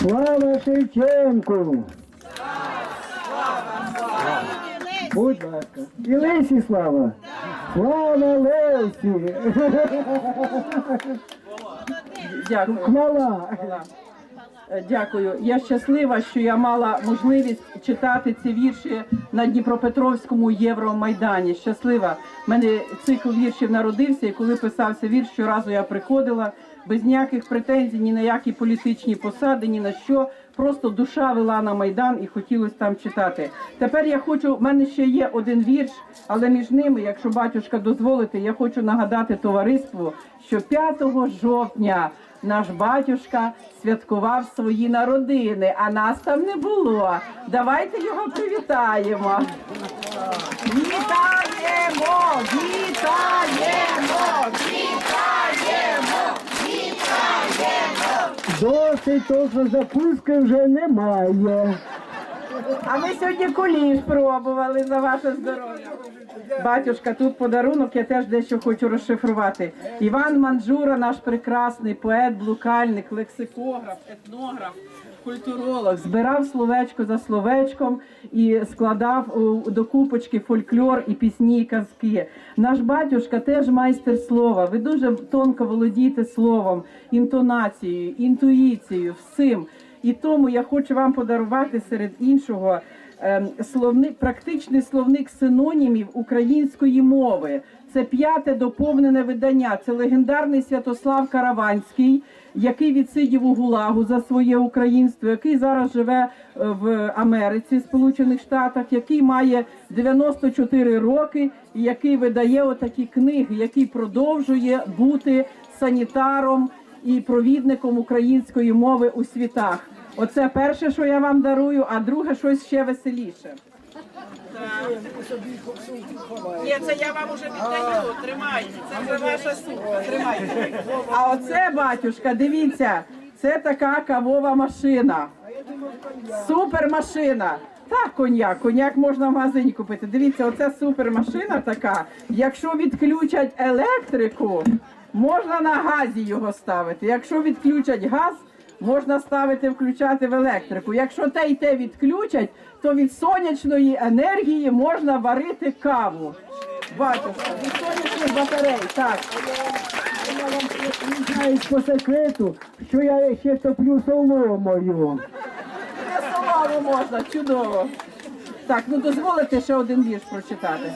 Слава Шевченку! Будь ласка. І Лесі слава! Слава Лесі! Дякую. Хвала! Дякую. Я щаслива, що я мала можливість читати ці вірші на Дніпропетровському Євромайдані. Щаслива. У мене цикл віршів народився, і коли писався вірш, щоразу я приходила без ніяких претензій, ні на які політичні посади, ні на що. Просто душа вела на майдан і хотілося там читати. Тепер я хочу. в мене ще є один вірш, але між ними, якщо батюшка дозволите, я хочу нагадати товариству, що 5 жовтня наш батюшка святкував свої народини, а нас там не було. Давайте його привітаємо. Вітаємо! Вітаємо! Досить того, що закуски вже немає. А ми сьогодні куліш пробували за ваше здоров'я. Батюшка, тут подарунок, я теж дещо хочу розшифрувати. Іван Манджура, наш прекрасний поет, блукальник, лексикограф, етнограф, культуролог, збирав словечко за словечком і складав до купочки фольклор і пісні, і казки. Наш батюшка теж майстер слова. Ви дуже тонко володієте словом, інтонацією, інтуїцією, всім. І тому я хочу вам подарувати серед іншого ем, словник, практичний словник синонімів української мови. Це п'яте доповнене видання. Це легендарний Святослав Караванський, який відсидів у Гулагу за своє українство, який зараз живе е, в Америці, Сполучених Штатах, який має 94 роки, і який видає отакі книги, який продовжує бути санітаром і провідником української мови у світах. Оце перше, що я вам дарую, а друге щось ще веселіше. Ні, це я вам уже віддаю. Тримайте. Це вже ваша сумка. Тримайте. А оце, батюшка, дивіться, це така кавова машина. Супермашина. Так, коньяк. Коньяк можна в магазині купити. Дивіться, оце супермашина така. Якщо відключать електрику, можна на газі його ставити. Якщо відключать газ, можна ставити, включати в електрику. Якщо те і те відключать, то від сонячної енергії можна варити каву. Батюшка, від сонячних батарей. Так. Я вам признаюсь по секрету, що я ще топлю соломою. Солому можна, чудово. Так, ну дозволите ще один вірш прочитати.